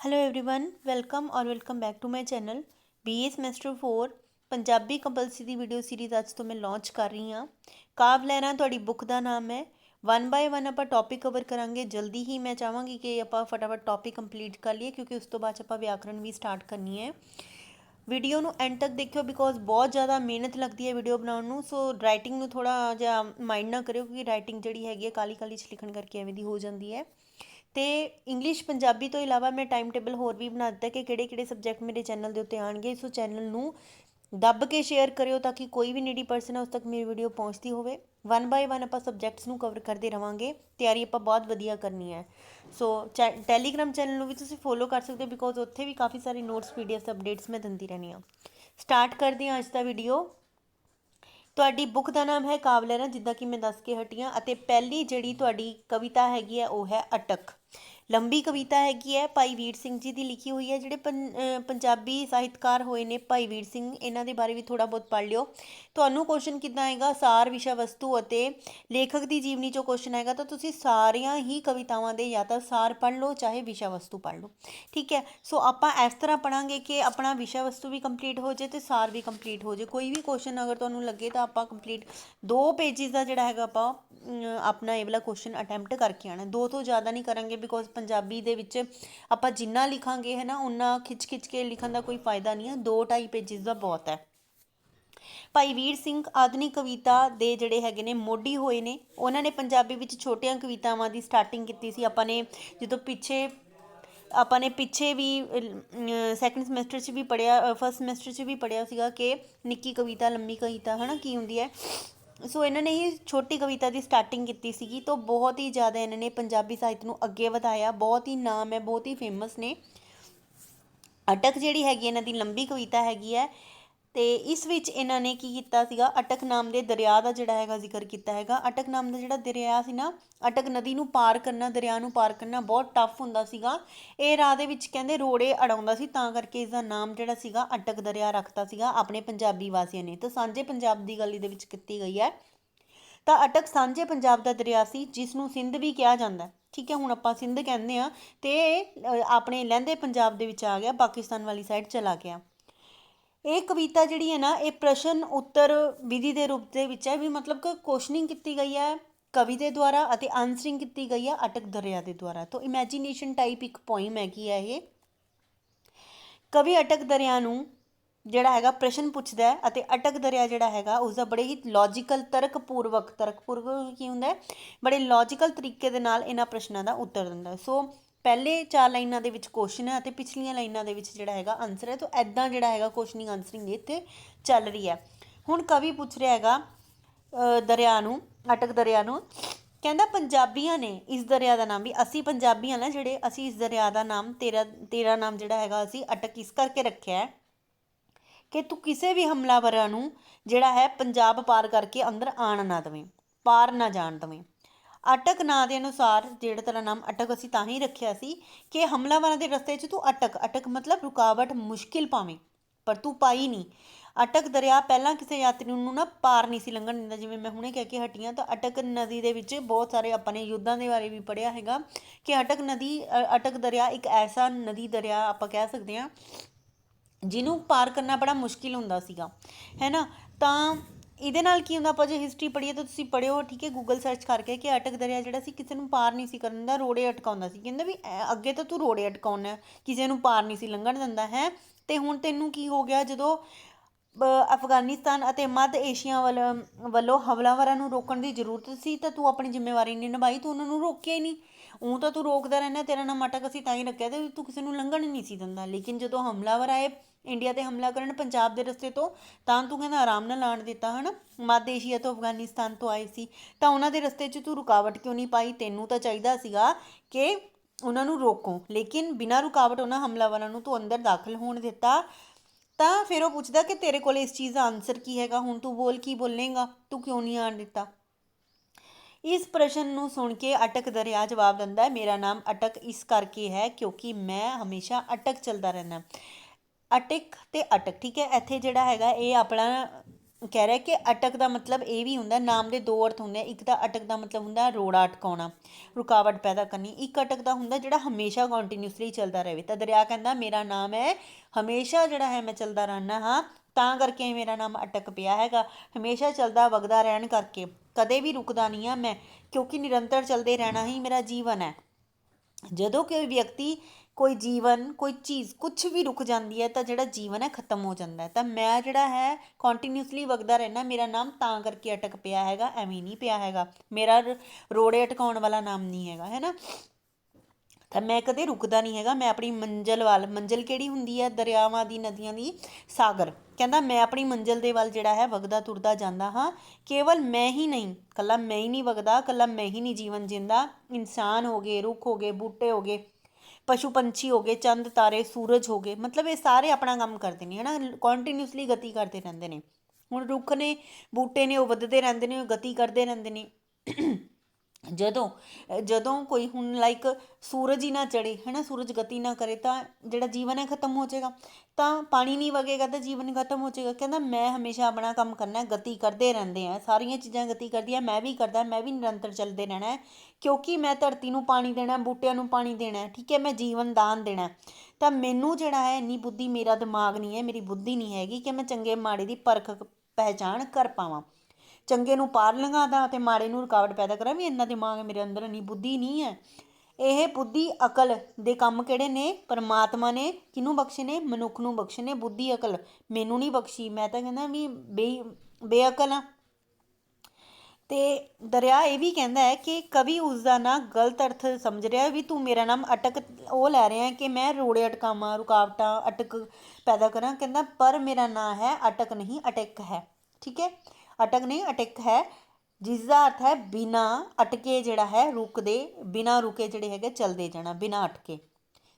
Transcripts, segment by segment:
Hello everyone welcome ਔਰ welcome back to my channel BA semester 4 Punjabi compulsory the video series ਅੱਜ ਤੋਂ ਮੈਂ launch ਕਰ ਰਹੀ ਹਾਂ ਕਾਵ ਲੈਣਾ ਤੁਹਾਡੀ ਬੁੱਕ ਦਾ ਨਾਮ ਹੈ ਵਨ ਬਾਏ ਵਨ ਆਪਾਂ ਟੌਪਿਕ ਕਵਰ ਕਰਾਂਗੇ ਜਲਦੀ ਹੀ ਮੈਂ ਚਾਹਾਂਗੀ ਕਿ ਆਪਾਂ ਫਟਾਫਟ ਟੌਪਿਕ ਕੰਪਲੀਟ ਕਰ ਲਈਏ ਕਿਉਂਕਿ ਉਸ ਤੋਂ ਬਾਅਦ 'ਚ ਆਪਾਂ ਵਿਆਕਰਣ ਵੀ ਸਟਾਰਟ ਕਰਨੀ ਹੈ ਵੀਡੀਓ ਨੂੰ ਐਂਡ ਤੱਕ ਦੇਖਿਓ ਬਿਕੋਜ਼ ਬਹੁਤ ਜ਼ਿਆਦਾ ਮਿਹਨਤ ਲੱਗਦੀ ਹੈ ਵੀਡੀਓ ਬਣਾਉਣ ਨੂੰ ਸੋ ਰਾਈਟਿੰਗ ਨੂੰ ਥੋੜਾ ਜਿਹਾ ਮਾਈਂਡ ਨਾ ਕਰਿਓ ਕਿਉਂਕਿ ਰਾਈਟਿੰਗ ਜਿਹੜੀ ਹੈਗੀ ਹੈ ਕਾਲੀ ਕਾਲੀ ਚ ਲਿਖਣ ਕਰਕੇ ਐਵੇਂ ਦੀ ਹੋ ਜਾਂਦੀ ਹੈ ਅਤੇ ਇੰਗਲਿਸ਼ ਪੰਜਾਬੀ ਤੋਂ ਇਲਾਵਾ ਮੈਂ ਟਾਈਮ ਟੇਬਲ ਹੋਰ ਵੀ ਬਣਾ ਦਿੱਤਾ ਕਿ ਕਿਹੜੇ ਕਿਹੜੇ ਸਬਜੈਕਟ ਮੇਰੇ ਚੈਨਲ ਦੇ ਉੱਤੇ ਆਉਣਗੇ ਸੋ ਚੈਨਲ ਨੂੰ ਦੱਬ ਕੇ ਸ਼ੇਅਰ ਕਰਿਓ ਤਾਂ ਕਿ ਕੋਈ ਵੀ ਨੀਡੀ ਪਰਸਨ ਹੈ ਉਸ ਤੱਕ ਮੇਰੀ ਵੀਡੀਓ ਪਹੁੰਚਦੀ ਹੋਵੇ। ਵਨ ਬਾਏ ਵਨ ਆਪਾਂ ਸਬਜੈਕਟਸ ਨੂੰ ਕਵਰ ਕਰਦੇ ਰਵਾਂਗੇ। ਤਿਆਰੀ ਆਪਾਂ ਬਹੁਤ ਵਧੀਆ ਕਰਨੀ ਹੈ। ਸੋ ਟੈਲੀਗ੍ਰਾਮ ਚੈਨਲ ਨੂੰ ਵੀ ਤੁਸੀਂ ਫੋਲੋ ਕਰ ਸਕਦੇ ਹੋ ਬਿਕੋਜ਼ ਉੱਥੇ ਵੀ ਕਾਫੀ ਸਾਰੇ ਨੋਟਸ ਪੀਡੀਐਫ ਅਪਡੇਟਸ ਮੈਂ ਦਿੰਦੀ ਰਹਿੰਦੀ ਹਾਂ। ਸਟਾਰਟ ਕਰਦੇ ਹਾਂ ਅੱਜ ਦਾ ਵੀਡੀਓ ਤੁਹਾਡੀ ਬੁੱਕ ਦਾ ਨਾਮ ਹੈ ਕਾਵਲਰਾ ਜਿੱਦਾਂ ਕਿ ਮੈਂ ਦੱਸ ਕੇ ਹਟੀ ਹਾਂ ਅਤੇ ਪਹਿਲੀ ਜਿਹੜੀ ਤੁਹਾਡੀ ਕਵਿਤਾ ਹੈਗੀ ਹੈ ਉਹ ਹੈ ਅਟਕ। ਲੰਬੀ ਕਵਿਤਾ ਹੈਗੀ ਹੈ, ਭਾਈ ਵੀਰ ਸਿੰਘ ਜੀ ਦੀ ਲਿਖੀ ਹੋਈ ਹੈ, ਜਿਹੜੇ ਪੰਜਾਬੀ ਸਾਹਿਤਕਾਰ ਹੋਏ ਨੇ ਭਾਈ ਵੀਰ ਸਿੰਘ, ਇਹਨਾਂ ਦੇ ਬਾਰੇ ਵੀ ਥੋੜਾ ਬਹੁਤ ਪੜ੍ਹ ਲਿਓ। ਤੁਹਾਨੂੰ ਕੁਐਸਚਨ ਕਿੱਦਾਂ ਆਏਗਾ? ਸਾਰ ਵਿਸ਼ਾ ਵਸਤੂ ਅਤੇ ਲੇਖਕ ਦੀ ਜੀਵਨੀ ਚੋਂ ਕੁਐਸਚਨ ਆਏਗਾ, ਤਾਂ ਤੁਸੀਂ ਸਾਰੀਆਂ ਹੀ ਕਵਿਤਾਵਾਂ ਦੇ ਜਾਂ ਤਾਂ ਸਾਰ ਪੜ੍ਹ ਲਓ, ਚਾਹੇ ਵਿਸ਼ਾ ਵਸਤੂ ਪੜ੍ਹ ਲਓ। ਠੀਕ ਹੈ? ਸੋ ਆਪਾਂ ਇਸ ਤਰ੍ਹਾਂ ਪੜਾਂਗੇ ਕਿ ਆਪਣਾ ਵਿਸ਼ਾ ਵਸਤੂ ਵੀ ਕੰਪਲੀਟ ਹੋ ਜੇ ਤੇ ਸਾਰ ਵੀ ਕੰਪਲੀਟ ਹੋ ਜੇ। ਕੋਈ ਵੀ ਕੁਐਸਚਨ ਅਗਰ ਤੁਹਾਨੂੰ ਲੱਗੇ ਤਾਂ ਆਪਾਂ ਕੰਪਲੀਟ ਦੋ ਪੇਜਸ ਦਾ ਜਿਹੜਾ ਹੈਗਾ ਆਪਾਂ ਆਪਣਾ ਇਹ ਵਾਲਾ ਕੁਐਸਚਨ ਅਟੈਂਪਟ ਕਰਕੇ ਆਣਾ ਦੋ ਤੋਂ ਜ਼ਿਆਦਾ ਨਹੀਂ ਕਰਾਂਗੇ ਬਿਕੋਜ਼ ਪੰਜਾਬੀ ਦੇ ਵਿੱਚ ਆਪਾਂ ਜਿੰਨਾ ਲਿਖਾਂਗੇ ਹੈ ਨਾ ਉਨਾ ਖਿੱਚ ਖਿੱਚ ਕੇ ਲਿਖਣ ਦਾ ਕੋਈ ਫਾਇਦਾ ਨਹੀਂ ਹੈ। ਦੋ ਢਾਈ ਪੇਜਸ ਦਾ ਬਹੁਤ ਹੈ। ਭਾਈ ਵੀਰ ਸਿੰਘ ਆਧੁਨਿਕ ਕਵਿਤਾ ਦੇ ਜਿਹੜੇ ਹੈਗੇ ਨੇ, ਮੋਢੀ ਹੋਏ ਨੇ, ਉਹਨਾਂ ਨੇ ਪੰਜਾਬੀ ਵਿੱਚ ਛੋਟੀਆਂ ਕਵਿਤਾਵਾਂ ਦੀ ਸਟਾਰਟਿੰਗ ਕੀਤੀ ਸੀ। ਆਪਾਂ ਨੇ ਜਦੋਂ ਪਿੱਛੇ, ਆਪਾਂ ਨੇ ਪਿੱਛੇ ਵੀ ਸੈਕੰਡ ਸਮੈਸਟਰ 'ਚ ਵੀ ਪੜਿਆ ਫਸਟ ਸਮੈਸਟਰ 'ਚ ਵੀ ਪੜਿਆ ਸੀਗਾ ਕਿ ਨਿੱਕੀ ਕਵਿਤਾ, ਲੰਮੀ ਕਵਿਤਾ, ਹਨਾ, ਕੀ ਹੁੰਦੀ ਹੈ? ਸੋ ਇਹਨਾਂ ਨੇ ਹੀ ਛੋਟੀ ਕਵਿਤਾ ਦੀ ਸਟਾਰਟਿੰਗ ਕੀਤੀ ਸੀਗੀ ਤੋਂ ਬਹੁਤ ਹੀ ਜ਼ਿਆਦਾ ਇਹਨਾਂ ਨੇ ਪੰਜਾਬੀ ਸਾਹਿਤ ਨੂੰ ਅੱਗੇ ਵਧਾਇਆ, ਬਹੁਤ ਹੀ ਨਾਮ ਹੈ, ਬਹੁਤ ਹੀ ਫੇਮਸ ਨੇ। ਅਟਕ ਜਿਹੜੀ ਹੈਗੀ ਇਹਨਾਂ ਦੀ ਲੰਬੀ ਕਵਿਤਾ ਹੈਗੀ ਹੈ ਅਤੇ ਇਸ ਵਿੱਚ ਇਹਨਾਂ ਨੇ ਕੀ ਕੀਤਾ ਸੀਗਾ? ਅਟਕ ਨਾਮ ਦੇ ਦਰਿਆ ਦਾ ਜਿਹੜਾ ਹੈਗਾ ਜ਼ਿਕਰ ਕੀਤਾ ਹੈਗਾ। ਅਟਕ ਨਾਮ ਦਾ ਜਿਹੜਾ ਦਰਿਆ ਸੀ ਨਾ, ਅਟਕ ਨਦੀ ਨੂੰ ਪਾਰ ਕਰਨਾ, ਦਰਿਆ ਨੂੰ ਪਾਰ ਕਰਨਾ ਬਹੁਤ ਟਫ ਹੁੰਦਾ ਸੀਗਾ। ਇਹ ਰਾਹ ਦੇ ਵਿੱਚ ਕਹਿੰਦੇ ਰੋੜੇ ਅੜਾਉਂਦਾ ਸੀ, ਤਾਂ ਕਰਕੇ ਇਸ ਦਾ ਨਾਮ ਜਿਹੜਾ ਸੀਗਾ ਅਟਕ ਦਰਿਆ ਰੱਖਤਾ ਸੀਗਾ ਆਪਣੇ ਪੰਜਾਬੀ ਵਾਸੀਆਂ ਨੇ। ਤਾਂ ਸਾਂਝੇ ਪੰਜਾਬ ਦੀ ਗੱਲ ਇਹਦੇ ਵਿੱਚ ਕੀਤੀ ਗਈ ਹੈ। ਤਾਂ ਅਟਕ ਸਾਂਝੇ ਪੰਜਾਬ ਦਾ ਦਰਿਆ ਸੀ ਜਿਸ ਨੂੰ ਸਿੰਧ ਵੀ ਕਿਹਾ ਜਾਂਦਾ ਠੀਕ ਹੈ, ਹੁਣ ਆਪਾਂ ਸਿੰਧ ਕਹਿੰਦੇ ਆ ਤੇ ਆਪਣੇ ਲਹਿੰਦੇ ਪੰਜਾਬ ਦੇ ਵਿੱਚ ਆ ਗਿਆ, ਪਾਕਿਸਤਾਨ ਵਾਲੀ ਸਾਈਡ ਚਲਾ ਗਿਆ ਇਹ ਕਵਿਤਾ ਜਿਹੜੀ ਹੈ ਨਾ, ਇਹ ਪ੍ਰਸ਼ਨ ਉੱਤਰ ਵਿਧੀ ਦੇ ਰੂਪ ਦੇ ਵਿੱਚ ਹੈ ਵੀ ਮਤਲਬ ਕਿ ਕੁਐਸਚਨਿੰਗ ਕੀਤੀ ਗਈ ਹੈ ਕਵੀ ਦੇ ਦੁਆਰਾ ਅਤੇ ਆਨਸਰਿੰਗ ਕੀਤੀ ਗਈ ਹੈ ਅਟਕ ਦਰਿਆ ਦੇ ਦੁਆਰਾ। ਤੋਂ ਇਮੇਜਿਨੇਸ਼ਨ ਟਾਈਪ ਇੱਕ ਪੋਇਮ ਹੈਗੀ ਹੈ ਇਹ। ਕਵੀ ਅਟਕ ਦਰਿਆ ਨੂੰ ਜਿਹੜਾ ਹੈਗਾ ਪ੍ਰਸ਼ਨ ਪੁੱਛਦਾ ਹੈ ਅਤੇ ਅਟਕ ਦਰਿਆ ਜਿਹੜਾ ਹੈਗਾ ਉਸ ਦਾ ਬੜੇ ਹੀ ਲੌਜੀਕਲ ਤਰਕਪੂਰਵਕ ਤਰਕਪੂਰਵਕ ਕੀ ਹੁੰਦਾ ਹੈ? ਬੜੇ ਲੌਜੀਕਲ ਤਰੀਕੇ ਦੇ ਨਾਲ ਇਹਨਾਂ ਪ੍ਰਸ਼ਨਾਂ ਦਾ ਉੱਤਰ ਦਿੰਦਾ ਸੋ ਪਹਿਲੇ ਚਾਰ ਲਾਈਨਾਂ ਦੇ ਵਿੱਚ ਕੁਐਸਚਨ ਹੈ ਅਤੇ ਪਿਛਲੀਆਂ ਲਾਈਨਾਂ ਦੇ ਵਿੱਚ ਜਿਹੜਾ ਹੈਗਾ ਆਨਸਰ ਹੈ, ਤਾਂ ਐਦਾਂ ਜਿਹੜਾ ਹੈਗਾ ਕੁਐਸਚਨਿੰਗ ਆਨਸਰਿੰਗ ਇੱਥੇ ਚੱਲ ਰਹੀ ਹੈ। ਹੁਣ ਕਵੀ ਪੁੱਛ ਰਿਹਾ ਹੈਗਾ ਦਰਿਆ ਨੂੰ, ਅਟਕ ਦਰਿਆ ਨੂੰ। ਕਹਿੰਦਾ ਪੰਜਾਬੀਆਂ ਨੇ ਇਸ ਦਰਿਆ ਦਾ ਨਾਮ ਵੀ, ਅਸੀਂ ਪੰਜਾਬੀਆਂ ਨਾ ਜਿਹੜੇ ਅਸੀਂ ਇਸ ਦਰਿਆ ਦਾ ਨਾਮ, ਤੇਰਾ ਤੇਰਾ ਨਾਮ ਜਿਹੜਾ ਹੈਗਾ ਅਸੀਂ ਅਟਕ ਇਸ ਕਰਕੇ ਰੱਖਿਆ ਹੈ ਕਿ ਤੂੰ ਕਿਸੇ ਵੀ ਹਮਲਾਵਰਾਂ ਨੂੰ ਜਿਹੜਾ ਹੈ ਪੰਜਾਬ ਪਾਰ ਕਰਕੇ ਅੰਦਰ ਆਣ ਨਾ ਦਵੇਂ, ਪਾਰ ਨਾ ਜਾਣ ਦਵੇਂ। ਅਟਕ ਨਾਂ ਦੇ ਅਨੁਸਾਰ, ਜਿਹੜਾ ਤੇਰਾ ਨਾਮ ਅਟਕ, ਅਸੀਂ ਤਾਂ ਹੀ ਰੱਖਿਆ ਸੀ ਕਿ ਹਮਲਾਵਰਾਂ ਦੇ ਰਸਤੇ 'ਚ ਤੂੰ ਅਟਕ। ਅਟਕ ਮਤਲਬ ਰੁਕਾਵਟ, ਮੁਸ਼ਕਿਲ ਪਾਵੇਂ ਪਰ ਤੂੰ ਪਾਈ ਨਹੀਂ। ਅਟਕ ਦਰਿਆ ਪਹਿਲਾਂ ਕਿਸੇ ਯਾਤਰੀ ਨੂੰ ਨਾ ਪਾਰ ਨਹੀਂ ਸੀ ਲੰਘਣ ਦਿੰਦਾ। ਜਿਵੇਂ ਮੈਂ ਹੁਣੇ ਕਹਿ ਕੇ ਹਟੀਆਂ ਤਾਂ ਅਟਕ ਨਦੀ ਦੇ ਵਿੱਚ ਬਹੁਤ ਸਾਰੇ ਆਪਾਂ ਨੇ ਯੁੱਧਾਂ ਦੇ ਬਾਰੇ ਵੀ ਪੜਿਆ ਹੈਗਾ ਕਿ ਅਟਕ ਨਦੀ ਅਟਕ ਦਰਿਆ ਇੱਕ ਐਸਾ ਨਦੀ ਦਰਿਆ ਆਪਾਂ ਕਹਿ ਸਕਦੇ ਹਾਂ, ਜਿਹਨੂੰ ਪਾਰ ਕਰਨਾ ਬੜਾ ਮੁਸ਼ਕਿਲ ਹੁੰਦਾ ਸੀਗਾ। ਹੈ ਨਾ? ਤਾਂ ਇਹਦੇ ਨਾਲ ਕੀ ਹੁੰਦਾ, ਆਪਾਂ ਜੇ ਹਿਸਟਰੀ ਪੜ੍ਹੀਏ ਤਾਂ ਤੁਸੀਂ ਪੜਿਓ ਠੀਕ ਹੈ ਗੂਗਲ ਸਰਚ ਕਰਕੇ ਕਿ ਅਟਕ ਦਰਿਆ ਜਿਹੜਾ ਸੀ ਕਿਸੇ ਨੂੰ ਪਾਰ ਨਹੀਂ ਸੀ ਕਰਨ ਦਾ ਰੋੜੇ ਅਟਕਾਉਂਦਾ ਸੀ। ਕਹਿੰਦਾ ਵੀ ਅੱਗੇ ਤਾਂ ਤੂੰ ਰੋੜੇ ਅਟਕਾਉਣਾ, ਕਿਸੇ ਨੂੰ ਪਾਰ ਨਹੀਂ ਸੀ ਲੰਘਣ ਦਿੰਦਾ, ਹੈ? ਤੇ ਹੁਣ ਤੈਨੂੰ ਕੀ ਹੋ ਗਿਆ, ਜਦੋਂ ਅਫਗਾਨਿਸਤਾਨ ਅਤੇ ਮੱਧ ਏਸ਼ੀਆ ਵੱਲ ਵੱਲੋਂ ਹਮਲਾਵਰਾਂ ਨੂੰ ਰੋਕਣ ਦੀ ਜ਼ਰੂਰਤ ਸੀ, ਤਾਂ ਤੂੰ ਆਪਣੀ ਜ਼ਿੰਮੇਵਾਰੀ ਨਹੀਂ ਨਿਭਾਈ, ਤੂੰ ਉਹਨਾਂ ਨੂੰ ਰੋਕਿਆ ਹੀ ਨਹੀਂ। ਉਹ ਤਾਂ ਤੂੰ ਰੋਕਦਾ ਰਹਿਣਾ ਤੇਰਾ ਨਾਮ ਅਟਕ ਅਸੀਂ ਤਾਂ ਹੀ ਰੱਖਿਆ ਤੇ ਤੂੰ ਕਿਸੇ ਨੂੰ ਲੰਘਣ ਨਹੀਂ ਸੀ ਦਿੰਦਾ। ਲੇਕਿਨ ਜਦੋਂ ਹਮਲਾਵਰ ਆਏ ਇੰਡੀਆ ਤੇ ਹਮਲਾ ਕਰਨ ਪੰਜਾਬ ਦੇ ਰਸਤੇ ਤੋਂ, ਤਾਂ ਤੂੰ ਕਹਿੰਦਾ ਆਰਾਮ ਨਾਲ ਆਣ ਦਿੱਤਾ, ਹਨ? ਮੱਧ ਏਸ਼ੀਆ ਤੋਂ ਅਫਗਾਨਿਸਤਾਨ ਤੋਂ ਆਏ ਸੀ। ਤਾਂ ਉਹਨਾਂ ਦੇ ਰਸਤੇ 'ਚ ਤੂੰ ਰੁਕਾਵਟ ਕਿਉਂ ਨਹੀਂ ਪਾਈ? ਤੈਨੂੰ ਤਾਂ ਚਾਹੀਦਾ ਸੀਗਾ ਕਿ ਉਹਨਾਂ ਨੂੰ ਰੋਕੋ। ਲੇਕਿਨ ਬਿਨਾਂ ਰੁਕਾਵਟ ਉਹਨਾਂ ਹਮਲਾਵਰਾਂ ਨੂੰ ਤੂੰ ਅੰਦਰ ਦਾਖਲ ਹੋਣ ਦਿੱਤਾ। ਤਾਂ ਫਿਰ ਉਹ ਪੁੱਛਦਾ ਕਿ ਤੇਰੇ ਕੋਲ ਇਸ ਚੀਜ਼ ਦਾ ਆਨਸਰ ਕੀ ਹੈਗਾ? ਹੁਣ ਤੂੰ ਬੋਲ ਕੀ ਬੋਲੇਗਾ? ਤੂੰ ਕਿਉਂ ਨਹੀਂ ਆਣ ਦਿੱਤਾ? ਇਸ ਪ੍ਰਸ਼ਨ ਨੂੰ ਸੁਣ ਕੇ ਅਟਕ ਦਰਿਆ ਜਵਾਬ ਦਿੰਦਾ ਹੈ, ਮੇਰਾ ਨਾਮ ਅਟਕ ਇਸ ਕਰਕੇ ਹੈ ਕਿਉਂਕਿ ਮੈਂ ਹਮੇਸ਼ਾ ਅਟਕ ਚੱਲਦਾ ਰਹਿਣਾ ਅਟਕ ਤੇ ਅਟਕ, ਠੀਕ ਹੈ? ਇੱਥੇ ਜਿਹੜਾ ਹੈਗਾ, ਇਹ ਆਪਣਾ ਕਹਿ ਰਿਹਾ ਕਿ ਅਟਕ ਦਾ ਮਤਲਬ ਇਹ ਵੀ ਹੁੰਦਾ, ਨਾਮ ਦੇ ਦੋ ਅਰਥ ਹੁੰਦੇ ਇੱਕ ਤਾਂ ਅਟਕ ਦਾ ਮਤਲਬ ਹੁੰਦਾ ਰੋੜਾ ਅਟਕਾਉਣਾ, ਰੁਕਾਵਟ ਪੈਦਾ ਕਰਨੀ, ਇੱਕ ਅਟਕ ਦਾ ਹੁੰਦਾ ਜਿਹੜਾ ਹਮੇਸ਼ਾ ਕੰਟੀਨਿਊਸਲੀ ਚੱਲਦਾ ਰਹੇ। ਤਾਂ ਦਰਿਆ ਕਹਿੰਦਾ, ਮੇਰਾ ਨਾਮ ਹੈ, ਹਮੇਸ਼ਾ ਜਿਹੜਾ ਹੈ ਮੈਂ ਚੱਲਦਾ ਰਹਿਣਾ ਹਾਂ, ਤਾਂ ਕਰਕੇ ਮੇਰਾ ਨਾਮ ਅਟਕ ਪਿਆ ਹੈਗਾ, ਹਮੇਸ਼ਾ ਚੱਲਦਾ ਵਗਦਾ ਰਹਿਣ ਕਰਕੇ। ਕਦੇ ਵੀ ਰੁਕਦਾ ਨਹੀਂ ਆ ਮੈਂ, ਕਿਉਂਕਿ ਨਿਰੰਤਰ ਚੱਲਦੇ ਰਹਿਣਾ ਹੀ ਮੇਰਾ ਜੀਵਨ ਹੈ। ਜਦੋਂ ਕੋਈ ਵਿਅਕਤੀ ਕੋਈ ਜੀਵਨ, ਕੋਈ ਚੀਜ਼ ਕੁਝ ਵੀ ਰੁਕ ਜਾਂਦੀ ਹੈ ਤਾਂ ਜਿਹੜਾ ਜੀਵਨ ਹੈ ਖਤਮ ਹੋ ਜਾਂਦਾ ਹੈ। ਤਾਂ ਮੈਂ ਜਿਹੜਾ ਹੈ ਕੰਟੀਨਿਊਸਲੀ ਵਗਦਾ ਰਹਿਣਾ ਮੇਰਾ ਨਾਮ ਤਾਂ ਕਰਕੇ ਅਟਕ ਪਿਆ ਹੈਗਾ, ਐਵੇਂ ਨਹੀਂ ਪਿਆ ਹੈਗਾ। ਮੇਰਾ ਰੋੜੇ ਅਟਕਾਉਣ ਵਾਲਾ ਨਾਮ ਨਹੀਂ ਹੈਗਾ, ਹੈ ਨਾ? ਤਾਂ ਮੈਂ ਕਦੇ ਰੁਕਦਾ ਨਹੀਂ ਹੈਗਾ, ਮੈਂ ਆਪਣੀ ਮੰਜ਼ਲ ਵੱਲ, ਮੰਜ਼ਲ ਕਿਹੜੀ ਹੁੰਦੀ ਹੈ ਦਰਿਆਵਾਂ ਦੀ, ਨਦੀਆਂ ਦੀ, ਸਾਗਰ। ਕਹਿੰਦਾ, ਮੈਂ ਆਪਣੀ ਮੰਜ਼ਲ ਦੇ ਵੱਲ ਜਿਹੜਾ ਹੈ ਵਗਦਾ ਤੁਰਦਾ ਜਾਂਦਾ ਹਾਂ। ਕੇਵਲ ਮੈਂ ਹੀ ਨਹੀਂ ਕੱਲਾ ਮੈਂ ਹੀ ਨਹੀਂ ਵਗਦਾ ਕੱਲਾ ਮੈਂ ਹੀ ਨਹੀਂ ਜੀਵਨ ਜਿੰਦਾ। ਇਨਸਾਨ ਹੋ ਗਏ, ਰੁੱਖ ਹੋ ਗਏ, ਬੂਟੇ ਹੋ ਗਏ, ਪਸ਼ੂ ਪੰਛੀ ਹੋ ਗਏ, ਚੰਦ, ਤਾਰੇ, ਸੂਰਜ ਹੋ ਗਏ, ਮਤਲਬ ਇਹ ਸਾਰੇ ਆਪਣਾ ਕੰਮ ਕਰਦੇ ਨੇ, ਹਨਾ? ਕੰਟੀਨਿਊਸਲੀ ਗਤੀ ਕਰਦੇ ਰਹਿੰਦੇ ਨੇ। ਹੁਣ ਰੁੱਖ ਨੇ, ਬੂਟੇ ਨੇ, ਉਹ ਵੱਧਦੇ ਰਹਿੰਦੇ ਨੇ, ਉਹ ਗਤੀ ਕਰਦੇ ਰਹਿੰਦੇ ਨੇ। ਜਦੋਂ ਜਦੋਂ ਕੋਈ ਹੁਣ ਲਾਈਕ ਸੂਰਜ ਹੀ ਨਾ ਚੜੇ ਹੈਨਾ, ਸੂਰਜ ਗਤੀ ਨਾ ਕਰੇ, ਤਾਂ ਜਿਹੜਾ ਜੀਵਨ ਹੈ ਖਤਮ ਹੋ ਜਾਏਗਾ। ਤਾਂ ਪਾਣੀ ਨਹੀਂ ਵਗੇਗਾ ਤਾਂ ਜੀਵਨ ਖਤਮ ਹੋ ਜਾਏਗਾ। ਕਹਿੰਦਾ ਮੈਂ ਹਮੇਸ਼ਾ ਆਪਣਾ ਕੰਮ ਕਰਨਾ, ਗਤੀ ਕਰਦੇ ਰਹਿੰਦੇ ਆ। ਸਾਰੀਆਂ ਚੀਜ਼ਾਂ ਗਤੀ ਕਰਦੀਆਂ ਮੈਂ ਵੀ ਕਰਦਾ, ਮੈਂ ਵੀ ਨਿਰੰਤਰ ਚੱਲਦੇ ਰਹਿਣਾ ਕਿਉਂਕਿ ਮੈਂ ਧਰਤੀ ਨੂੰ ਪਾਣੀ ਦੇਣਾ, ਬੂਟਿਆਂ ਨੂੰ ਪਾਣੀ ਦੇਣਾ, ਠੀਕ ਹੈ, ਮੈਂ ਜੀਵਨ ਦਾਨ ਦੇਣਾ ਤਾਂ ਮੈਨੂੰ ਜਿਹੜਾ ਹੈ, ਇੰਨੀ ਬੁੱਧੀ ਮੇਰਾ ਦਿਮਾਗ ਨਹੀਂ ਹੈ, ਮੇਰੀ ਬੁੱਧੀ ਨਹੀਂ ਹੈਗੀ ਕਿ ਮੈਂ ਚੰਗੇ ਮਾੜੇ ਦੀ ਪਰਖ, ਪਹਿਚਾਣ ਕਰ ਪਾਵਾਂ। ਚੰਗੇ ਨੂੰ ਪਾਰ ਲੰਘਾਦਾ ਤੇ ਮਾੜੇ ਨੂੰ ਰੁਕਾਵਟ ਪੈਦਾ ਕਰਾਂ, ਵੀ ਇੰਨਾ ਦਿਮਾਗ ਮੇਰੇ ਅੰਦਰ ਨਹੀਂ ਬੁੱਧੀ ਨਹੀਂ ਹੈ। ਇਹ ਬੁੱਧੀ ਅਕਲ ਦੇ ਕੰਮ ਕਿਹੜੇ ਨੇ? ਪਰਮਾਤਮਾ ਨੇ। ਕਿਹਨੂੰ ਬਖਸ਼ੇ ਨੇ? ਮਨੁੱਖ ਨੂੰ ਬਖਸ਼ੇ ਨੇ। ਬੁੱਧੀ ਅਕਲ। ਮੈਨੂੰ ਨਹੀਂ ਬਖਸ਼ੀ। ਮੈਂ ਤਾਂ ਕਹਿੰਦਾ ਵੀ ਬੇ, ਬੇਅਕਲ ਆ। ਤੇ ਦਰਿਆ ਇਹ ਵੀ ਕਹਿੰਦਾ ਹੈ ਕਿ ਕਵੀ ਉਸ ਦਾ ਨਾ ਗਲਤ ਅਰਥ ਸਮਝ ਰਿਹਾ ਵੀ ਤੂੰ ਮੇਰਾ ਨਾਮ ਅਟਕ, ਉਹ ਲੈ ਰਿਹਾ ਕਿ ਮੈਂ ਰੋੜੇ ਅਟਕਾਵਾਂ, ਰੁਕਾਵਟਾਂ ਅਟਕ ਪੈਦਾ ਕਰਾਂ। ਕਹਿੰਦਾ, ਪਰ ਮੇਰਾ ਨਾਂ ਹੈ ਅਟਕ ਨਹੀਂ, ਅਟਕ ਹੈ। ਠੀਕ ਹੈ? ਅਟਕ ਨਹੀਂ, ਅਟਕ ਹੈ। ਜਿਸ ਦਾ ਅਰਥ ਹੈ ਬਿਨਾ ਅਟਕੇ ਜਿਹੜਾ ਹੈ ਰੁਕਦੇ, ਬਿਨਾ ਰੁਕੇ ਜਿਹੜੇ ਹੈਗੇ ਚਲਦੇ ਜਾਣਾ, ਬਿਨਾ ਅਟਕੇ।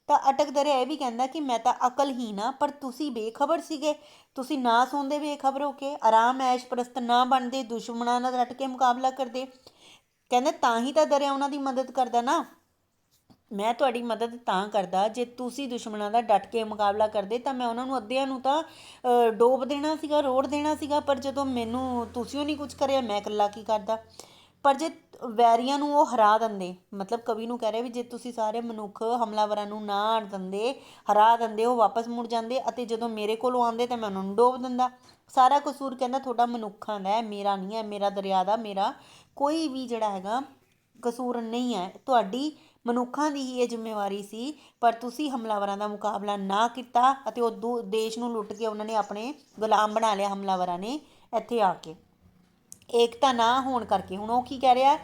ਤਾਂ ਅਟਕ ਦਰਿਆ ਇਹ ਵੀ ਕਹਿੰਦਾ ਕਿ ਮੈਂ ਤਾਂ ਅਕਲਹੀਨ ਹਾਂ, ਪਰ ਤੁਸੀਂ ਬੇਖਬਰ ਸੀਗੇ। ਤੁਸੀਂ ਨਾ ਸੁਣਦੇ ਬੇਖਬਰ ਹੋ ਕੇ, ਆਰਾਮ ਐਸ਼ ਪ੍ਰਸਤ ਨਾ ਬਣਦੇ, ਦੁਸ਼ਮਣਾਂ ਨਾਲ ਡਟ ਕੇ ਮੁਕਾਬਲਾ ਕਰਦੇ। ਕਹਿੰਦੇ ਤਾਂ ਹੀ ਤਾਂ ਦਰਿਆ ਉਹਨਾਂ ਦੀ ਮਦਦ ਕਰਦਾ ਨਾ। ਮੈਂ ਤੁਹਾਡੀ ਮਦਦ ਤਾਂ ਕਰਦਾ, ਜੇ ਤੁਸੀਂ ਦੁਸ਼ਮਣਾਂ ਦਾ ਡਟ ਕੇ ਮੁਕਾਬਲਾ ਕਰਦੇ ਤਾਂ ਮੈਂ ਉਹਨਾਂ ਨੂੰ ਅੱਧਿਆਂ ਨੂੰ ਤਾਂ ਡੋਬ ਦੇਣਾ ਸੀਗਾ, ਰੋੜ ਦੇਣਾ ਸੀਗਾ, ਪਰ ਜਦੋਂ ਮੈਨੂੰ ਤੁਸੀਂ ਉਹ ਨਹੀਂ ਕੁਝ ਕਰਿਆ, ਮੈਂ ਇਕੱਲਾ ਕੀ ਕਰਦਾ? ਪਰ ਜੇ ਵੈਰੀਆਂ ਨੂੰ ਉਹ ਹਰਾ ਦਿੰਦੇ, ਮਤਲਬ ਕਵੀ ਨੂੰ ਕਹਿ ਰਿਹਾ ਵੀ ਜੇ ਤੁਸੀਂ ਸਾਰੇ ਮਨੁੱਖ ਹਮਲਾਵਰਾਂ ਨੂੰ ਨਾ ਆਣ ਦਿੰਦੇ, ਹਰਾ ਦਿੰਦੇ, ਉਹ ਵਾਪਸ ਮੁੜ ਜਾਂਦੇ ਅਤੇ ਜਦੋਂ ਮੇਰੇ ਕੋਲੋਂ ਆਉਂਦੇ ਤਾਂ ਮੈਂ ਉਹਨਾਂ ਨੂੰ ਡੋਬ ਦਿੰਦਾ। ਸਾਰਾ ਕਸੂਰ ਕਹਿੰਦਾ ਤੁਹਾਡਾ ਮਨੁੱਖਾਂ ਦਾ ਹੈ, ਮੇਰਾ ਨਹੀਂ ਹੈ, ਮੇਰਾ ਦਰਿਆ ਦਾ, ਮੇਰਾ ਕੋਈ ਵੀ ਜਿਹੜਾ ਹੈਗਾ ਕਸੂਰ ਨਹੀਂ ਹੈ। ਤੁਹਾਡੀ ਮਨੁੱਖਾਂ ਦੀ ਹੀ ਇਹ ਜ਼ਿੰਮੇਵਾਰੀ ਸੀ, ਪਰ ਤੁਸੀਂ ਹਮਲਾਵਰਾਂ ਦਾ ਮੁਕਾਬਲਾ ਨਾ ਕੀਤਾ ਅਤੇ ਉਹ ਦੂ- ਦੇਸ਼ ਨੂੰ ਲੁੱਟ ਕੇ ਉਹਨਾਂ ਨੇ ਆਪਣੇ ਗੁਲਾਮ ਬਣਾ ਲਿਆ ਹਮਲਾਵਰਾਂ ਨੇ ਇੱਥੇ ਆ ਕੇ। ਏਕਤਾ ਨਾ ਹੋਣ ਕਰਕੇ। ਹੁਣ ਉਹ ਕੀ ਕਹਿ ਰਿਹਾ?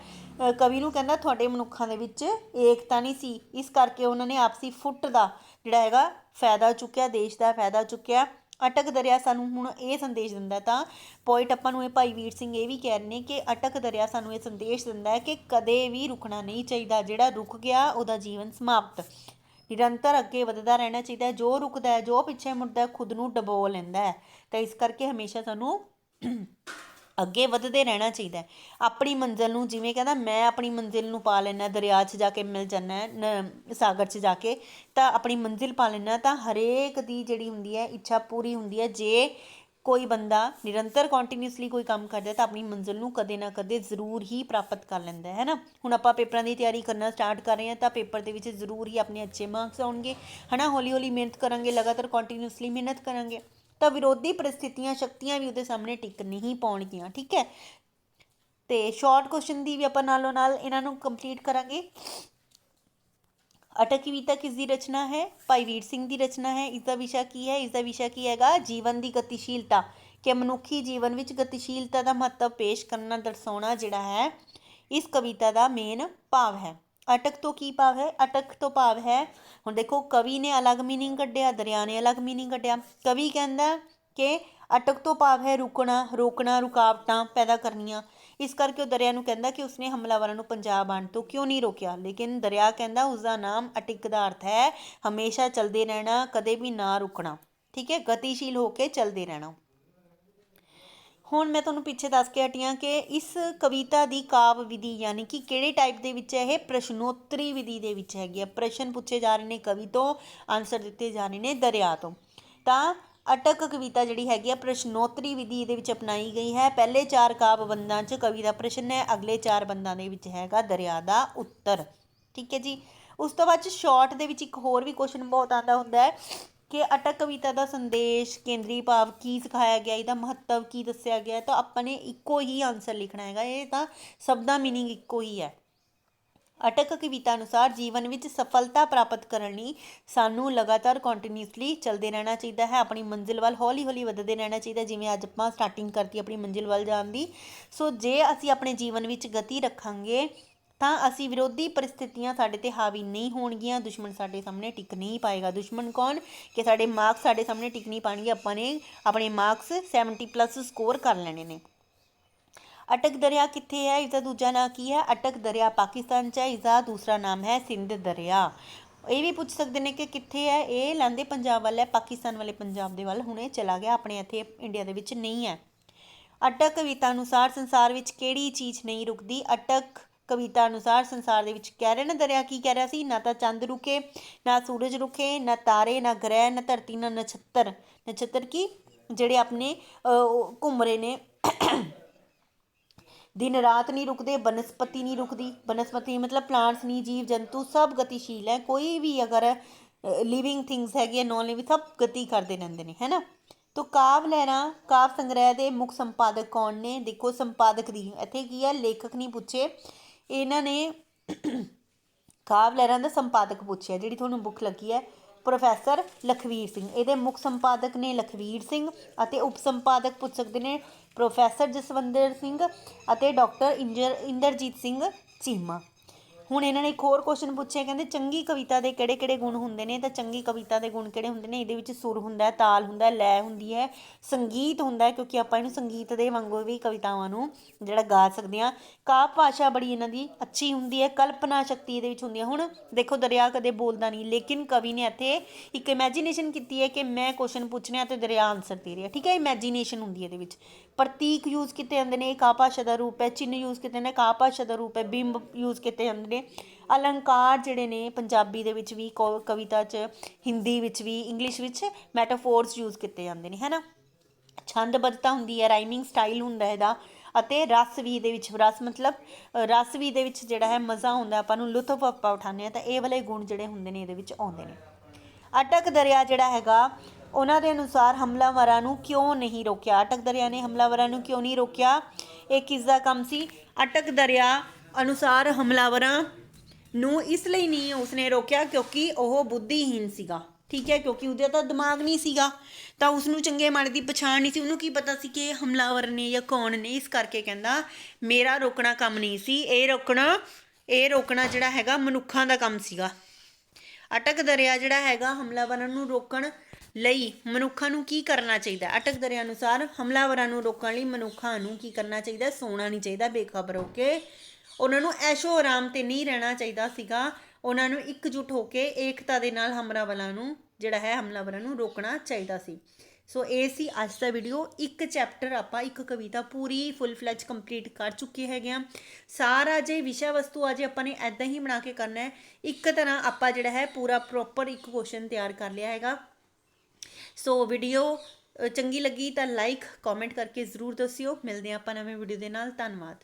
ਕਵੀ ਨੂੰ ਕਹਿੰਦਾ, ਤੁਹਾਡੇ ਮਨੁੱਖਾਂ ਦੇ ਵਿੱਚ ਏਕਤਾ ਨਹੀਂ ਸੀ। ਇਸ ਕਰਕੇ ਉਹਨਾਂ ਨੇ ਆਪਸੀ ਫੁੱਟ ਦਾ ਜਿਹੜਾ ਹੈਗਾ ਫਾਇਦਾ ਚੁੱਕਿਆ, ਦੇਸ਼ ਦਾ ਫਾਇਦਾ ਚੁੱਕਿਆ। ਅਟਕ ਦਰਿਆ ਸਾਨੂੰ ਹੁਣ ਇਹ ਸੰਦੇਸ਼ ਦਿੰਦਾ ਤਾਂ ਪੋਇਟ ਆਪਾਂ ਨੂੰ ਇਹ ਭਾਈ ਵੀਰ ਸਿੰਘ ਇਹ ਵੀ ਕਹਿ ਰਹੇ ਨੇ ਕਿ ਅਟਕ ਦਰਿਆ ਸਾਨੂੰ ਇਹ ਸੰਦੇਸ਼ ਦਿੰਦਾ ਹੈ ਕਿ ਕਦੇ ਵੀ ਰੁਕਣਾ ਨਹੀਂ ਚਾਹੀਦਾ, ਜਿਹੜਾ ਰੁਕ ਗਿਆ ਉਹਦਾ ਜੀਵਨ ਸਮਾਪਤ। ਨਿਰੰਤਰ ਅੱਗੇ ਵਧਦਾ ਰਹਿਣਾ ਚਾਹੀਦਾ ਜੋ ਰੁਕਦਾ ਹੈ, ਜੋ ਪਿੱਛੇ ਮੁੜਦਾ ਖੁਦ ਨੂੰ ਡਬੋ ਲੈਂਦਾ ਹੈ। ਤਾਂ ਇਸ ਕਰਕੇ ਹਮੇਸ਼ਾ ਸਾਨੂੰ ਅੱਗੇ ਵਧਦੇ ਰਹਿਣਾ ਚਾਹੀਦਾ ਆਪਣੀ ਮੰਜ਼ਿਲ ਨੂੰ ਜਿਵੇਂ ਕਹਿੰਦਾ, ਮੈਂ ਆਪਣੀ ਮੰਜ਼ਿਲ ਨੂੰ ਪਾ ਲੈਣਾ ਦਰਿਆ 'ਚ ਜਾ ਕੇ ਮਿਲ ਜਾਣਾ ਨ- ਸਾਗਰ 'ਚ ਜਾ ਕੇ, ਤਾਂ ਆਪਣੀ ਮੰਜ਼ਿਲ ਪਾ ਲੈਣਾ ਤਾਂ ਹਰੇਕ ਦੀ ਜਿਹੜੀ ਹੁੰਦੀ ਹੈ, ਇੱਛਾ ਪੂਰੀ ਹੁੰਦੀ ਹੈ। ਜੇ ਕੋਈ ਬੰਦਾ ਨਿਰੰਤਰ ਕੰਟੀਨਿਊਸਲੀ ਕੋਈ ਕੰਮ ਕਰਦਾ ਤਾਂ ਆਪਣੀ ਮੰਜ਼ਿਲ ਨੂੰ ਕਦੇ ਨਾ ਕਦੇ ਜ਼ਰੂਰ ਹੀ ਪ੍ਰਾਪਤ ਕਰ ਲੈਂਦਾ ਹੈ ਨਾ? ਹੁਣ ਆਪਾਂ ਪੇਪਰਾਂ ਦੀ ਤਿਆਰੀ ਕਰਨਾ ਸਟਾਰਟ ਕਰ ਰਹੇ ਹਾਂ ਤਾਂ ਪੇਪਰ ਦੇ ਵਿੱਚ ਜ਼ਰੂਰ ਹੀ ਆਪਣੇ ਅੱਛੇ ਮਾਰਕਸ ਆਉਣਗੇ ਹਨਾ ਹੌਲੀ ਹੌਲੀ ਮਿਹਨਤ ਕਰਾਂਗੇ, ਲਗਾਤਾਰ ਕੰਟੀਨਿਊਸਲੀ ਮਿਹਨਤ ਕਰਾਂਗੇ। ਤਾਂ ਵਿਰੋਧੀ ਪਰਿਸਥਿਤੀਆਂ ਸ਼ਕਤੀਆਂ ਵੀ ਉਹਦੇ ਸਾਹਮਣੇ ਟਿਕ ਨਹੀਂ ਪਾਉਣਗੀਆਂ, ਠੀਕ ਹੈ? ਤੇ ਸ਼ਾਰਟ ਕੁਐਸਚਨ ਦੀ ਵੀ ਆਪਾਂ ਨਾਲੋਂ ਨਾਲ ਇਹਨਾਂ ਨੂੰ ਕੰਪਲੀਟ ਕਰਾਂਗੇ। ਅਟਕ ਕਵਿਤਾ ਕਿਸ ਦੀ ਰਚਨਾ ਹੈ? ਭਾਈ ਵੀਰ ਸਿੰਘ ਦੀ ਰਚਨਾ ਹੈ। ਇਸ ਦਾ ਵਿਸ਼ਾ ਕੀ ਹੈ? ਇਸ ਦਾ ਵਿਸ਼ਾ ਕੀ ਹੈਗਾ? ਜੀਵਨ ਦੀ ਗਤੀਸ਼ੀਲਤਾ, ਕਿ ਮਨੁੱਖੀ ਜੀਵਨ ਵਿੱਚ ਗਤੀਸ਼ੀਲਤਾ ਦਾ ਮਹੱਤਵ ਪੇਸ਼ ਕਰਨਾ ਦਰਸਾਉਣਾ ਜਿਹੜਾ ਹੈ, ਇਸ ਕਵਿਤਾ ਦਾ ਮੇਨ ਭਾਵ ਹੈ। ਅਟਕ ਤੋਂ ਕੀ ਭਾਵ ਹੈ? ਅਟਕ ਤੋਂ ਭਾਵ ਹੈ, ਹੁਣ ਦੇਖੋ ਕਵੀ ਨੇ ਅਲੱਗ ਮੀਨਿੰਗ ਕੱਢਿਆ, ਦਰਿਆ ਨੇ ਅਲੱਗ ਮੀਨਿੰਗ ਕੱਢਿਆ। ਕਵੀ ਕਹਿੰਦਾ ਕਿ ਅਟਕ ਤੋਂ ਭਾਵ ਹੈ ਰੁਕਣਾ, ਰੋਕਣਾ, ਰੁਕਾਵਟਾਂ ਪੈਦਾ ਕਰਨੀਆਂ। ਇਸ ਕਰਕੇ ਉਹ ਦਰਿਆ ਨੂੰ ਕਹਿੰਦਾ ਕਿ ਉਸਨੇ ਹਮਲਾਵਰਾਂ ਨੂੰ ਪੰਜਾਬ ਆਉਣ ਤੋਂ ਕਿਉਂ ਨਹੀਂ ਰੋਕਿਆ? ਲੇਕਿਨ ਦਰਿਆ ਕਹਿੰਦਾ ਉਸ ਦਾ ਨਾਮ ਅਟਿਕ ਦਾ ਅਰਥ ਹੈ ਹਮੇਸ਼ਾ ਚੱਲਦੇ ਰਹਿਣਾ, ਕਦੇ ਵੀ ਨਾ ਰੁਕਣਾ। ਠੀਕ ਹੈ? ਗਤੀਸ਼ੀਲ ਹੋ ਕੇ ਚੱਲਦੇ ਰਹਿਣਾ। ਹੁਣ ਮੈਂ ਤੁਹਾਨੂੰ ਪਿੱਛੇ ਦੱਸ ਕੇ ਹਟੀਆਂ ਕਿ ਇਸ ਕਵਿਤਾ ਦੀ ਕਾਵ ਵਿਧੀ ਯਾਨੀ ਕਿ ਕਿਹੜੇ ਟਾਈਪ ਦੇ ਵਿੱਚ ਹੈ ਇਹ ਪ੍ਰਸ਼ਨੋਤਰੀ ਵਿਧੀ ਦੇ ਵਿੱਚ ਹੈਗੀ ਹੈ ਪ੍ਰਸ਼ਨ ਪੁੱਛੇ ਜਾ ਰਹੇ ਨੇ ਕਵੀ ਤੋਂ ਆਨਸਰ ਦਿੱਤੇ ਜਾ ਰਹੇ ਨੇ ਦਰਿਆ ਤੋਂ। ਤਾਂ ਅਟਕ ਕਵਿਤਾ ਜਿਹੜੀ ਹੈਗੀ ਆ, ਪ੍ਰਸ਼ਨੋਤਰੀ ਵਿਧੀ ਇਹਦੇ ਵਿੱਚ ਅਪਣਾਈ ਗਈ ਹੈ। ਪਹਿਲੇ ਚਾਰ ਕਾਵ ਬੰਦਾਂ 'ਚ ਕਵੀ ਦਾ ਪ੍ਰਸ਼ਨ ਹੈ, ਅਗਲੇ ਚਾਰ ਬੰਦਾਂ ਦੇ ਵਿੱਚ ਹੈਗਾ ਦਰਿਆ ਦਾ ਉੱਤਰ। ਠੀਕ ਹੈ ਜੀ? ਉਸ ਤੋਂ ਬਾਅਦ ਸ਼ਾਰਟ ਦੇ ਵਿੱਚ ਇੱਕ ਹੋਰ ਵੀ ਕੁਐਸਚਨ ਬਹੁਤ ਆਉਂਦਾ ਹੁੰਦਾ ਹੈ। ਕਿ ਅਟਕ ਕਵਿਤਾ ਦਾ ਸੰਦੇਸ਼ ਕੇਂਦਰੀ ਭਾਵ ਕੀ ਸਿਖਾਇਆ ਗਿਆ, ਇਹਦਾ ਮਹੱਤਵ ਕੀ ਦੱਸਿਆ ਗਿਆ, ਤਾਂ ਆਪਾਂ ਨੇ ਇੱਕੋ ਹੀ ਆਨਸਰ ਲਿਖਣਾ ਹੈਗਾ, ਇਹ ਤਾਂ ਸਭ ਦਾ ਮੀਨਿੰਗ ਇੱਕੋ ਹੀ ਹੈ। ਅਟਕ ਕਵਿਤਾ ਅਨੁਸਾਰ ਜੀਵਨ ਵਿੱਚ ਸਫਲਤਾ ਪ੍ਰਾਪਤ ਕਰਨ ਲਈ ਸਾਨੂੰ ਲਗਾਤਾਰ ਕੰਟੀਨਿਊਸਲੀ ਚੱਲਦੇ ਰਹਿਣਾ ਚਾਹੀਦਾ ਹੈ, ਆਪਣੀ ਮੰਜ਼ਿਲ ਵੱਲ ਹੌਲੀ ਹੌਲੀ ਵਧਦੇ ਰਹਿਣਾ ਚਾਹੀਦਾ, ਜਿਵੇਂ ਅੱਜ ਆਪਾਂ ਸਟਾਰਟਿੰਗ ਕਰਤੀ ਆਪਣੀ ਮੰਜ਼ਿਲ ਵੱਲ ਜਾਣ ਦੀ। ਸੋ ਜੇ ਅਸੀਂ ਆਪਣੇ ਜੀਵਨ ਵਿੱਚ ਗਤੀ ਰੱਖਾਂਗੇ ਤਾਂ ਅਸੀਂ ਵਿਰੋਧੀ ਪਰਿਸਥਿਤੀਆਂ ਸਾਡੇ ਤੇ ਹਾਵੀ ਨਹੀਂ ਹੋਣਗੀਆਂ, ਦੁਸ਼ਮਣ ਸਾਡੇ ਸਾਹਮਣੇ ਟਿਕ ਨਹੀਂ ਪਾਏਗਾ। ਦੁਸ਼ਮਣ ਕੌਣ? ਕਿ ਸਾਡੇ ਮਾਰਕਸ ਸਾਡੇ ਸਾਹਮਣੇ ਟਿਕ ਨਹੀਂ ਪਾਣਗੇ। ਆਪਾਂ ਨੇ ਆਪਣੇ ਮਾਰਕਸ 70 ਪਲੱਸ ਸਕੋਰ ਕਰ ਲੈਣੇ ਨੇ। ਅਟਕ ਦਰਿਆ ਕਿੱਥੇ ਹੈ? ਇਸ ਦਾ ਦੂਜਾ ਨਾਂ ਕੀ ਹੈ? ਅਟਕ ਦਰਿਆ ਪਾਕਿਸਤਾਨ 'ਚ ਹੈ। ਇਸ ਦਾ ਦੂਸਰਾ ਨਾਮ ਹੈ ਸਿੰਧ ਦਰਿਆ। ਇਹ ਵੀ ਪੁੱਛ ਸਕਦੇ ਨੇ ਕਿ ਕਿੱਥੇ ਹੈ? ਇਹ ਲਾਂਦੇ ਪੰਜਾਬ ਵੱਲ ਹੈ। ਪਾਕਿਸਤਾਨ ਵਾਲੇ ਪੰਜਾਬ ਦੇ ਵੱਲ ਹੁਣੇ ਚਲਾ ਗਿਆ। ਆਪਣੇ ਇੱਥੇ ਇੰਡੀਆ ਦੇ ਵਿੱਚ ਨਹੀਂ ਹੈ। ਅਟਕ ਕਵਿਤਾ ਅਨੁਸਾਰ ਸੰਸਾਰ ਵਿੱਚ ਕਿਹੜੀ ਚੀਜ਼ ਨਹੀਂ ਰੁਕਦੀ? ਅਟਕ ਕਵਿਤਾ ਅਨੁਸਾਰ ਸੰਸਾਰ ਦੇ ਵਿੱਚ ਕਹਿ ਰਹੇ ਦਰਿਆ ਕੀ ਕਹਿ ਰਿਹਾ ਸੀ? ਨਾ ਤਾਂ ਚੰਦ ਰੁਕੇ, ਨਾ ਸੂਰਜ ਰੁਕੇ, ਨਾ ਤਾਰੇ, ਨਾ ਗ੍ਰਹਿ, ਨਾ ਧਰਤੀ, ਨਾ ਨਛੱਤਰ। ਨਛੱਤਰ ਕੀ? ਜਿਹੜੇ ਆਪਣੇ ਘੁੰਮ ਰਹੇ ਨੇ। ਦਿਨ ਰਾਤ ਨਹੀਂ ਰੁਕਦੇ, ਬਨਸਪਤੀ ਨਹੀਂ ਰੁਕਦੀ। ਬਨਸਪਤੀ ਮਤਲਬ ਪਲਾਂਟਸ ਨਹੀਂ, ਜੀਵ, ਜੰਤੂ, ਸਭ ਗਤੀਸ਼ੀਲ ਹੈ। ਕੋਈ ਵੀ ਅਗਰ ਲਿਵਿੰਗ ਥਿੰਗਸ ਹੈਗੀ ਨॉन ਲਿਵਿੰਗ ਸਭ ਗਤੀ ਕਰਦੇ ਰਹਿੰਦੇ ਨੇ, ਹੈ ਨਾ? ਤੋ ਕਾਵ ਲਹਿਰਾਂ, ਕਾਵ ਸੰਗ੍ਰਹਿ ਦੇ ਮੁੱਖ ਸੰਪਾਦਕ ਕੌਣ ਨੇ? ਦੇਖੋ ਸੰਪਾਦਕ ਦੀ, ਇੱਥੇ ਕੀ ਹੈ? ਲੇਖਕ ਨਹੀਂ ਪੁੱਛੇ। ਇਹਨਾਂ ਨੇ ਕਾਵ ਲਹਿਰਾਂ ਦਾ ਸੰਪਾਦਕ ਪੁੱਛਿਆ, ਜਿਹੜੀ ਤੁਹਾਨੂੰ ਬੁੱਕ ਲੱਗੀ ਹੈ, ਪ੍ਰੋਫੈਸਰ ਲਖਵੀਰ ਸਿੰਘ। ਇਹਦੇ ਮੁੱਖ ਸੰਪਾਦਕ ਨੇ ਲਖਵੀਰ ਸਿੰਘ ਅਤੇ ਉਪ ਸੰਪਾਦਕ ਪੁੱਛ ਸਕਦੇ ਨੇ ਪ੍ਰੋਫੈਸਰ ਜਸਵੰਦਰ ਸਿੰਘ ਅਤੇ ਡਾਕਟਰ ਇੰਜਰ ਇੰਦਰਜੀਤ ਸਿੰਘ ਚੀਮਾ। ਹੁਣ ਇਹਨਾਂ ਨੇ ਇੱਕ ਹੋਰ ਕੁਐਸਚਨ ਪੁੱਛਿਆ, ਕਹਿੰਦੇ ਚੰਗੀ ਕਵਿਤਾ ਦੇ ਕਿਹੜੇ ਕਿਹੜੇ ਗੁਣ ਹੁੰਦੇ ਨੇ? ਤਾਂ ਚੰਗੀ ਕਵਿਤਾ ਦੇ ਗੁਣ ਕਿਹੜੇ ਹੁੰਦੇ ਨੇ? ਇਹਦੇ ਵਿੱਚ ਸੁਰ ਹੁੰਦਾ ਹੈ, ਤਾਲ ਹੁੰਦਾ ਹੈ, ਲੈ ਹੁੰਦੀ ਹੈ, ਸੰਗੀਤ ਹੁੰਦਾ ਹੈ, ਕਿਉਂਕਿ ਆਪਾਂ ਇਹਨੂੰ ਸੰਗੀਤ ਦੇ ਵਾਂਗੂ ਵੀ ਕਵਿਤਾਵਾਂ ਨੂੰ ਜਿਹੜਾ ਗਾ ਸਕਦੇ ਹਾਂ। ਕਾਵ ਭਾਸ਼ਾ ਬੜੀ ਇਹਨਾਂ ਦੀ ਅੱਛੀ ਹੁੰਦੀ ਹੈ, ਕਲਪਨਾ ਸ਼ਕਤੀ ਇਹਦੇ ਵਿੱਚ ਹੁੰਦੀ ਹੈ। ਹੁਣ ਦੇਖੋ, ਦਰਿਆ ਕਦੇ ਬੋਲਦਾ ਨਹੀਂ, ਲੇਕਿਨ ਕਵੀ ਨੇ ਇੱਥੇ ਇੱਕ ਇਮੇਜਿਨੇਸ਼ਨ ਕੀਤੀ ਹੈ ਕਿ ਮੈਂ ਕੁਐਸਚਨ ਪੁੱਛਣਾ ਤੇ ਦਰਿਆ ਆਨਸਰ ਦੇ ਰਿਹਾ। ਠੀਕ ਹੈ ਇਮੇਜਿਨੇਸ਼ਨ ਹੁੰਦੀ ਹੈ ਇਹਦੇ ਵਿੱਚ। ਪ੍ਰਤੀਕ ਯੂਜ਼ ਕੀਤੇ ਜਾਂਦੇ ਨੇ ਇੱਕ ਕਾ ਭਾਸ਼ਾ ਦਾ ਰੂਪ ਹੈ, ਚਿੰਨ੍ਹ ਯੂਜ਼ ਕੀਤੇ ਨੇ ਇੱਕ ਕਾ ਭਾਸ਼ਾ ਦਾ ਰੂਪ ਹੈ, ਬਿੰਬ ਯੂਜ਼ ਕੀਤੇ ਜਾਂਦੇ ਨੇ, ਅਲੰਕਾਰ ਜਿਹੜੇ ਨੇ ਪੰਜਾਬੀ ਦੇ ਵਿੱਚ ਵੀ, ਕੋ- ਕਵਿਤਾ 'ਚ, ਹਿੰਦੀ ਵਿੱਚ ਵੀ ਇੰਗਲਿਸ਼ ਵਿੱਚ ਮੈਟਾਫੋਰਸ ਯੂਜ਼ ਕੀਤੇ ਜਾਂਦੇ ਨੇ ਹੈ ਨਾ ਛੰਦਬੱਧਤਾ ਹੁੰਦੀ ਹੈ ਰਾਈਮਿੰਗ ਸਟਾਈਲ ਹੁੰਦਾ ਹੈ ਇਹਦਾ, ਅਤੇ ਰਸ ਵੀ ਦੇ ਵਿੱਚ, ਰਸ ਮਤਲਬ, ਰਸ ਵੀ ਦੇ ਵਿੱਚ ਜਿਹੜਾ ਹੈ, ਮਜ਼ਾ ਹੁੰਦਾ ਆਪਾਂ ਨੂੰ ਲੁਤਫ ਆਪਾਂ ਉਠਾਉਂਦੇ ਹਾਂ, ਤਾਂ ਇਹ ਵਾਲੇ ਗੁਣ ਜਿਹੜੇ ਹੁੰਦੇ ਨੇ ਇਹਦੇ ਵਿੱਚ ਆਉਂਦੇ ਨੇ। ਅਟਕ ਦਰਿਆ ਜਿਹੜਾ ਹੈਗਾ ਉਹਨਾਂ ਦੇ ਅਨੁਸਾਰ ਹਮਲਾਵਰਾਂ ਨੂੰ ਕਿਉਂ ਨਹੀਂ ਰੋਕਿਆ? ਅਟਕ ਦਰਿਆ ਨੇ ਹਮਲਾਵਰਾਂ ਨੂੰ ਕਿਉਂ ਨਹੀਂ ਰੋਕਿਆ? ਇਹ ਕਿਸ ਦਾ ਕੰਮ ਸੀ? ਅਟਕ ਦਰਿਆ ਅਨੁਸਾਰ ਹਮਲਾਵਰਾਂ ਨੂੰ ਇਸ ਲਈ ਨਹੀਂ ਉਸਨੇ ਰੋਕਿਆ ਕਿਉਂਕਿ ਉਹ ਬੁੱਧੀਹੀਨ ਸੀਗਾ। ਠੀਕ ਹੈ, ਕਿਉਂਕਿ ਉਹਦੇ ਤਾਂ ਦਿਮਾਗ ਨਹੀਂ ਸੀਗਾ। ਤਾਂ ਉਸ ਨੂੰ ਚੰਗੇ ਮਾੜੇ ਦੀ ਪਛਾਣ ਨਹੀਂ ਸੀ। ਉਹਨੂੰ ਕੀ ਪਤਾ ਸੀ ਕਿ ਇਹ ਹਮਲਾਵਰ ਨੇ ਜਾਂ ਕੌਣ ਨੇ? ਇਸ ਕਰਕੇ ਕਹਿੰਦਾ, ਮੇਰਾ ਰੋਕਣਾ ਕੰਮ ਨਹੀਂ ਸੀ। ਇਹ ਰੋਕਣਾ ਇਹ ਰੋਕਣਾ ਜਿਹੜਾ ਹੈਗਾ ਮਨੁੱਖਾਂ ਦਾ ਕੰਮ ਸੀਗਾ। ਅਟਕ ਦਰਿਆ ਜਿਹੜਾ ਹੈਗਾ ਹਮਲਾਵਰਾਂ ਨੂੰ ਰੋਕਣ ਲਈ ਮਨੁੱਖਾਂ ਨੂੰ ਕੀ ਕਰਨਾ ਚਾਹੀਦਾ? ਅਟਕ ਦਰਿਆ ਅਨੁਸਾਰ ਹਮਲਾਵਰਾਂ ਨੂੰ ਰੋਕਣ ਲਈ ਮਨੁੱਖਾਂ ਨੂੰ ਕੀ ਕਰਨਾ ਚਾਹੀਦਾ? ਹੈ? ਸੌਣਾ ਨਹੀਂ ਚਾਹੀਦਾ, ਬੇਖਬਰ ਹੋ ਕੇ। ਉਹਨਾਂ ਨੂੰ ਐਸ਼ੋ ਆਰਾਮ ਤੇ ਨਹੀਂ ਰਹਿਣਾ ਚਾਹੀਦਾ ਸੀਗਾ। ਉਹਨਾਂ ਨੂੰ ਇਕਜੁੱਟ ਹੋ ਕੇ ਏਕਤਾ ਦੇ ਨਾਲ ਹਮਲਾਵਰਾਂ ਨੂੰ, ਜਿਹੜਾ ਹੈ, ਹਮਲਾਵਰਾਂ ਨੂੰ ਰੋਕਣਾ ਚਾਹੀਦਾ ਸੀ। ਸੋ ਇਹ ਸੀ ਅੱਜ ਦਾ ਵੀਡੀਓ। ਇੱਕ ਚੈਪਟਰ ਆਪਾਂ, ਇੱਕ ਕਵਿਤਾ ਪੂਰੀ ਫੁੱਲ ਫਲੈਜ ਕੰਪਲੀਟ ਕਰ ਚੁੱਕੇ ਹੈਗੇ ਆ ਸਾਰਾ ਜੇ ਵਿਸ਼ਾ ਵਸਤੂ ਅਜੇ ਆਪਾਂ ਨੇ ਐਦਾਂ ਹੀ ਬਣਾ ਕੇ ਕਰਨਾ ਹੈ, ਇੱਕ ਤਰ੍ਹਾਂ ਆਪਾਂ ਜਿਹੜਾ ਹੈ, ਪੂਰਾ ਪ੍ਰੋਪਰ ਇੱਕ ਕੁਐਸਚਨ ਤਿਆਰ ਕਰ ਲਿਆ ਹੈਗਾ। ਸੋ ਵੀਡੀਓ ਚੰਗੀ ਲੱਗੀ ਤਾਂ ਲਾਈਕ ਕਮੈਂਟ ਕਰਕੇ ਜ਼ਰੂਰ ਦੱਸਿਓ। ਮਿਲਦੇ ਹਾਂ ਆਪਾਂ ਨਵੇਂ ਵੀਡੀਓ ਦੇ ਨਾਲ। ਧੰਨਵਾਦ।